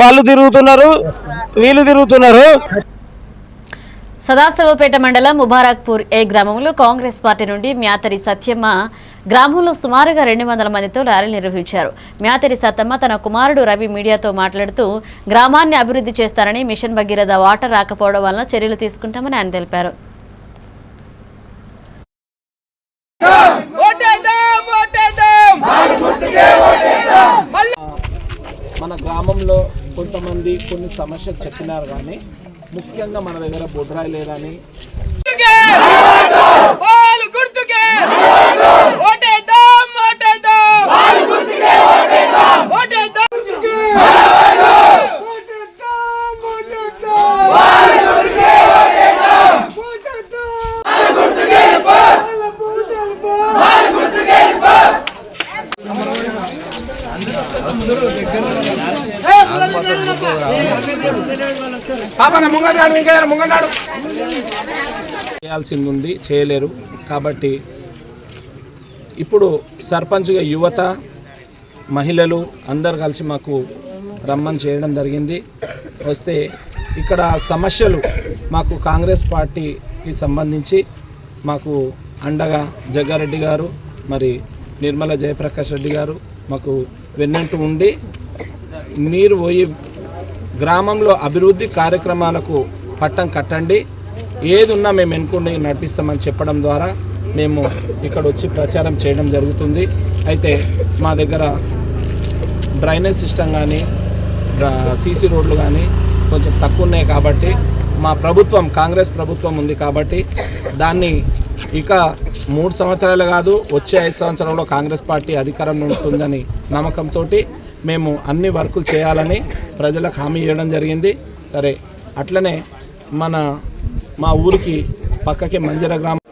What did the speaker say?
వాళ్ళు తిరుగుతున్నారు వీళ్ళు తిరుగుతున్నారు. సదాశివపేట మండలం ముబారక్పూర్ ఏ గ్రామంలో కాంగ్రెస్ పార్టీ నుండి మ్యాతరి సత్యమ్మ గ్రామంలో సుమారుగా రెండు వందల మందితో ర్యాలీ నిర్వహించారు. మ్యాతరి సత్తమ్మ తన కుమారుడు రవి మీడియాతో మాట్లాడుతూ గ్రామాన్ని అభివృద్ధి చేస్తారని మిషన్ భగీరథ వాటర్ రాకపోవడం వలన చర్యలు తీసుకుంటామని ఆయన తెలిపారు. మన గ్రామంలో కొంతమంది కొన్ని సమస్యలు చెప్పినారు కానీ ముఖ్యంగా మన దగ్గర బొడ్రాయి లేదని చేయాల్సింది ఉంది చేయలేరు. కాబట్టి ఇప్పుడు సర్పంచ్గా యువత మహిళలు అందరు కలిసి మాకు రమ్మని చేయడం జరిగింది. వస్తే ఇక్కడ సమస్యలు మాకు కాంగ్రెస్ పార్టీకి సంబంధించి మాకు అండగా జగ్గారెడ్డి గారు మరి నిర్మల జయప్రకాష్ రెడ్డి గారు మాకు వెన్నంటూ ఉండి మీరు పోయి గ్రామంలో అభివృద్ధి కార్యక్రమాలకు పట్టం కట్టండి. ఏది ఉన్నా మేము ఎన్నుకుని నడిపిస్తామని చెప్పడం ద్వారా మేము ఇక్కడ వచ్చి ప్రచారం చేయడం జరుగుతుంది. అయితే మా దగ్గర డ్రైనేజ్ సిస్టమ్ కానీ సీసీ రోడ్లు కానీ కొంచెం తక్కువ ఉన్నాయి కాబట్టి మా ప్రభుత్వం కాంగ్రెస్ ప్రభుత్వం ఉంది కాబట్టి దాన్ని ఇక మూడు సంవత్సరాలు కాదు వచ్చే ఐదు సంవత్సరంలో కాంగ్రెస్ పార్టీ అధికారంలో ఉంటుందని నమ్మకంతో మేము అన్ని వర్కులు చేయాలని ప్రజలకు హామీ ఇవ్వడం జరిగింది. సరే అట్లనే మన మా ఊరికి పక్కకి మంజర గ్రామం